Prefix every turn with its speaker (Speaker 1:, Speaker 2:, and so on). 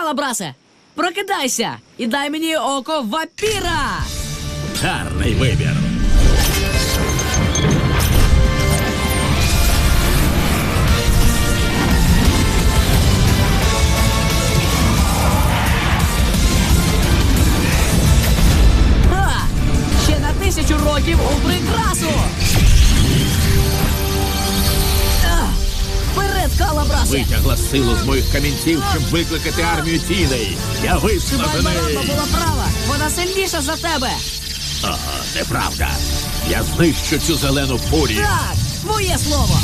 Speaker 1: Колобрасе, прокидайся і дай мені око вапіра!
Speaker 2: Гарний вибір.
Speaker 1: Колобрасе!
Speaker 2: Витягла силу з моїх камінців, щоб викликати армію тіней. Я виснажений.
Speaker 1: Бараба була права? Вона сильніша за тебе!
Speaker 2: Ага, неправда. Я знищу цю зелену фурію.
Speaker 1: Так, твоє слово!